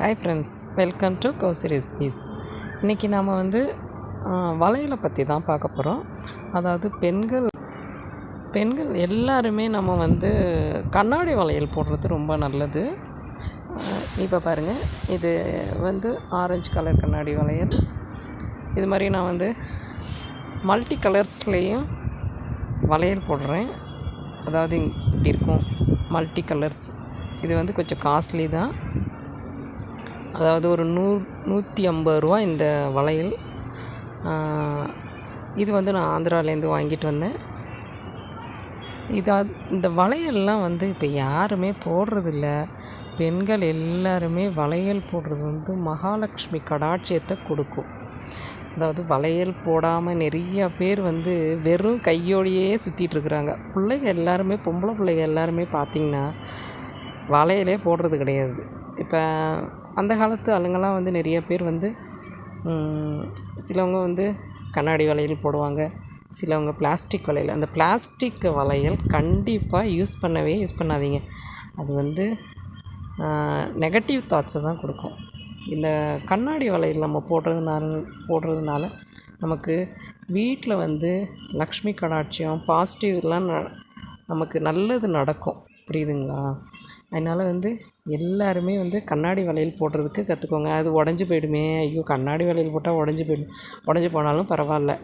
Hi friends welcome to கோசரிஸ் recipes இன்றைக்கி நாம் வந்து வளையலை பற்றி தான் பார்க்க போகிறோம் அதாவது பெண்கள் பெண்கள் எல்லாருமே நம்ம வந்து கண்ணாடி வளையல் போடுறது ரொம்ப நல்லது. இப்போ பாருங்கள் இது வந்து ஆரஞ்சு கலர் கண்ணாடி வளையல். இது மாதிரி நான் வந்து மல்டி கலர்ஸ்லேயும் வளையல் போடுறேன். அதாவது இப்படி இருக்கும் மல்டி கலர்ஸ் இது வந்து கொஞ்சம் காஸ்ட்லி தான். அதாவது ஒரு நூ நூற்றி ஐம்பது ரூபா இந்த வளையல். இது வந்து நான் ஆந்திராலேருந்து வாங்கிட்டு வந்தேன். இதா இந்த வளையல்லாம் வந்து இப்போ யாருமே போடுறதில்ல. பெண்கள் எல்லாருமே வளையல் போடுறது வந்து மகாலட்சுமி கடாட்சியத்தை கொடுக்கும். அதாவது வளையல் போடாமல் நிறையா பேர் வந்து வெறும் கையோடையே சுற்றிட்டுருக்குறாங்க பிள்ளைங்க எல்லாருமே பொம்பளை பிள்ளைங்க எல்லாருமே பார்த்திங்கன்னா வளையலே போடுறது கிடையாது. இப்போ அந்த காலத்து ஆளுங்கள்லாம் வந்து நிறைய பேர் வந்து சிலவங்க வந்து கண்ணாடி வளையல் போடுவாங்க சிலவங்க பிளாஸ்டிக் வளையல். அந்த பிளாஸ்டிக் வளையல் கண்டிப்பாக யூஸ் பண்ணவே யூஸ் பண்ணாதீங்க. அது வந்து நெகட்டிவ் தாட்ஸை தான் கொடுக்கும். இந்த கண்ணாடி வளையல் நம்ம போடுறதுனால போடுறதுனால நமக்கு வீட்டில் வந்து லக்ஷ்மி கடாட்சியம் பாசிட்டிவ்லாம் நமக்கு நல்லது நடக்கும். புரியுதுங்களா? அதனால் வந்து எல்லாருமே வந்து கண்ணாடி வளையல் போடுறதுக்கு கற்றுக்கோங்க அது உடஞ்சி போயிடுமே. ஐயோ கண்ணாடி வளையல் போட்டால் உடஞ்சி போயிடும் உடஞ்சி போனாலும் பரவாயில்ல.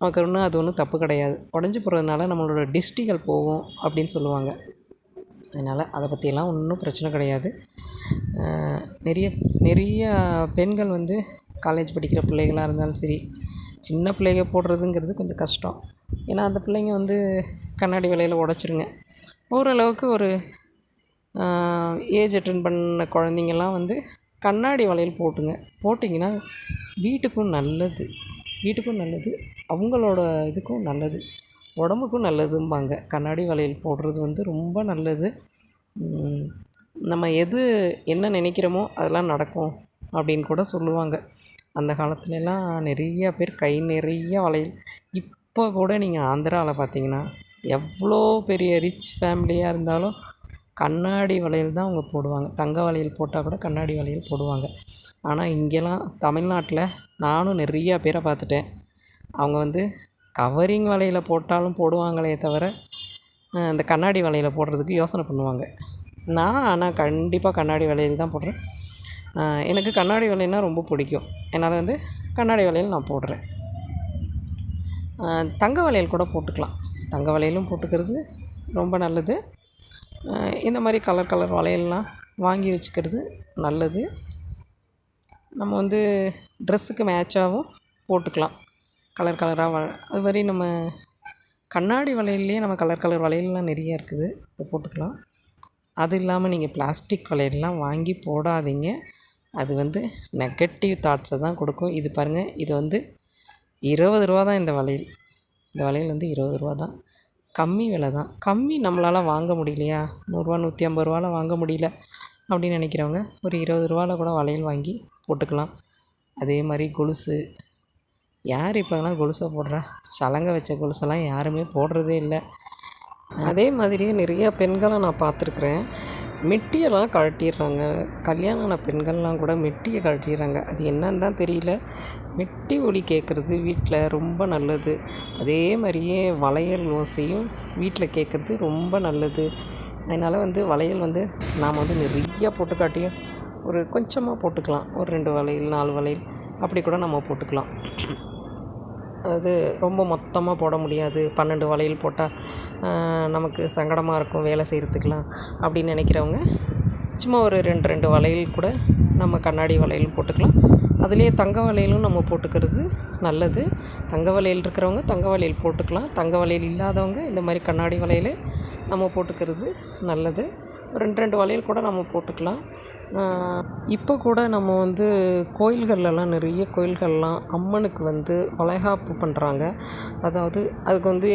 நமக்கு ஒன்றும் அது ஒன்றும் தப்பு கிடையாது. உடஞ்சி போகிறதுனால நம்மளோட டிஸ்டிகள் போகும் அப்படின்னு சொல்லுவாங்க. அதனால் அதை பற்றியெல்லாம் ஒன்றும் பிரச்சனை கிடையாது. நிறைய நிறைய பெண்கள் வந்து காலேஜ் படிக்கிற பிள்ளைகளாக இருந்தாலும் சரி சின்ன பிள்ளைங்க போடுறதுங்கிறது கொஞ்சம் கஷ்டம். ஏன்னா அந்த பிள்ளைங்க வந்து கண்ணாடி வலையில் உடச்சிருங்க. ஓரளவுக்கு ஒரு ஏஜ் அட்டன் பண்ண குழந்தைங்கள்லாம் வந்து கண்ணாடி வளையல் போட்டுங்க. போட்டிங்கன்னா வீட்டுக்கும் நல்லது. வீட்டுக்கும் நல்லது. அவங்களோட இதுக்கும் நல்லது. உடம்புக்கும் நல்லதும்பாங்க. கண்ணாடி வளையல் போடுறது வந்து ரொம்ப நல்லது. நம்ம எது என்ன நினைக்கிறோமோ அதெல்லாம் நடக்கும் அப்படின்னு கூட சொல்லுவாங்க. அந்த காலத்துலலாம் நிறைய பேர் கை நிறைய வளையல். இப்போ கூட நீங்கள் ஆந்திராவில் பார்த்தீங்கன்னா எவ்வளோ பெரிய ரிச் ஃபேமிலியாக இருந்தாலும் கண்ணாடி வளையல் தான் அவங்க போடுவாங்க. தங்க வளையல் போட்டால் கூட கண்ணாடி வளையல் போடுவாங்க. ஆனால் இங்கெல்லாம் தமிழ்நாட்டில் நானும் நிறையா பேரை பார்த்துட்டேன். அவங்க வந்து கவரிங் வலையில் போட்டாலும் போடுவாங்களே தவிர இந்த கண்ணாடி வலையில் போடுறதுக்கு யோசனை பண்ணுவாங்க. நான் ஆனால் கண்டிப்பாக கண்ணாடி வலையில் தான் போடுறேன். எனக்கு கண்ணாடி வளையல்னால் ரொம்ப பிடிக்கும். என்னால் வந்து கண்ணாடி வலையில் நான் போடுறேன். தங்க வளையல் கூட போட்டுக்கலாம். தங்க வளையலும் போட்டுக்கிறது ரொம்ப நல்லது. இந்த மாதிரி கலர் கலர் வளையல்லாம் வாங்கி வச்சுக்கிறது நல்லது. நம்ம வந்து ட்ரெஸ்ஸுக்கு மேட்சாகவும் போட்டுக்கலாம். கலர் கலராக வ அது மாதிரி நம்ம கண்ணாடி வளையல்லையே நம்ம கலர் கலர் வளையல்லாம் நிறைய இருக்குது. அது போட்டுக்கலாம். அது இல்லாமல் நீங்கள் பிளாஸ்டிக் வளையல்லாம் வாங்கி போடாதீங்க. அது வந்து நெகட்டிவ் தாட்ஸை தான் கொடுக்கும். இது பாருங்கள் இது வந்து இருபது ரூபா தான் இந்த வளையல். இந்த வளையல் வந்து இருபது ரூபா தான். கம்மி விலை தான். கம்மி நம்மளால் வாங்க முடியலையா? நூறுரூவா நூற்றி ஐம்பது ரூபாவில் வாங்க முடியல அப்படின்னு நினைக்கிறவங்க ஒரு இருபது ரூபாவில் கூட வளையல் வாங்கி போட்டுக்கலாம். அதே மாதிரி கொலுசு. யார் இப்போலாம் கொலுசை போடுறா? சலங்கை வச்ச கொலுசெல்லாம் யாருமே போடுறதே இல்லை. அதே மாதிரியே நிறைய பெண்களை நான் பார்த்துருக்குறேன். மெட்டியெல்லாம் கழட்டிடுறாங்க. கல்யாணம் ஆன பெண்கள்லாம் கூட மெட்டியை கழட்டிடுறாங்க. அது என்னன்னு தான் தெரியல. மெட்டி ஒலி கேட்குறது வீட்டில் ரொம்ப நல்லது. அதே மாதிரியே வளையல் ஓசையும் வீட்டில் கேட்குறது ரொம்ப நல்லது. அதனால் வந்து வளையல் வந்து நாம் வந்து நிறையா போட்டு காட்டியும் ஒரு கொஞ்சமாக போட்டுக்கலாம். ஒரு ரெண்டு வளையல் நாலு வளையல் அப்படி கூட நம்ம போட்டுக்கலாம். அதாவது ரொம்ப மொத்தமாக போட முடியாது. பன்னெண்டு வளையல் போட்டால் நமக்கு சங்கடமாக இருக்கும் வேலை செய்கிறதுக்குலாம் அப்படின்னு நினைக்கிறவங்க சும்மா ஒரு ரெண்டு ரெண்டு வளையல் கூட நம்ம கண்ணாடி வளையல் போட்டுக்கலாம். அதுலேயே தங்க வளையலும் நம்ம போட்டுக்கிறது நல்லது. தங்க வளையல் இருக்கிறவங்க தங்க வளையல் போட்டுக்கலாம். தங்க வளையல் இல்லாதவங்க இந்த மாதிரி கண்ணாடி வளையல் நம்ம போட்டுக்கிறது நல்லது. ரெண்டு ரெண்டு வளையல் கூட நம்ம போட்டுக்கலாம். இப்போ கூட நம்ம வந்து கோயில்கள்லலாம் நிறைய கோயில்கள்லாம் அம்மனுக்கு வந்து வளைகாப்பு பண்ணுறாங்க அதாவது அதுக்கு வந்து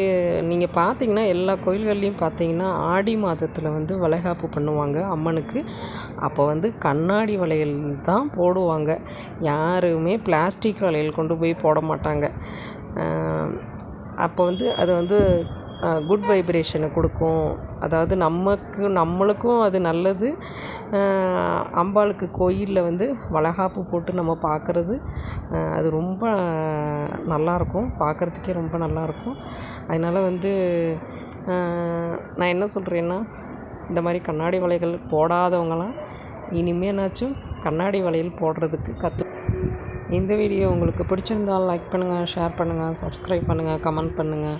நீங்கள் பார்த்தீங்கன்னா எல்லா கோயில்கள்லேயும் பார்த்தீங்கன்னா ஆடி மாதத்தில் வந்து வளைகாப்பு பண்ணுவாங்க அம்மனுக்கு. அப்போ வந்து கண்ணாடி வளையல் தான் போடுவாங்க. யாருமே பிளாஸ்டிக் வளையல் கொண்டு போய் போட மாட்டாங்க. அப்போ வந்து அது வந்து குட் வைப்ரேஷனை கொடுக்கும். அதாவது நமக்கு நம்மளுக்கும் அது நல்லது. அம்பாளுக்கு கோயிலில் வந்து வளகாப்பு போட்டு நம்ம பார்க்குறது அது ரொம்ப நல்லாயிருக்கும் பார்க்குறதுக்கே ரொம்ப நல்லாயிருக்கும் அதனால் வந்து நான் என்ன சொல்கிறேன்னா இந்த மாதிரி கண்ணாடி வளையல் போடாதவங்களாம் இனிமேனாச்சும் கண்ணாடி வளையல் போடுறதுக்கு கற்று இந்த வீடியோ உங்களுக்கு பிடிச்சிருந்தால் லைக் பண்ணுங்கள் ஷேர் பண்ணுங்கள் சப்ஸ்கிரைப் பண்ணுங்கள் கமெண்ட் பண்ணுங்கள்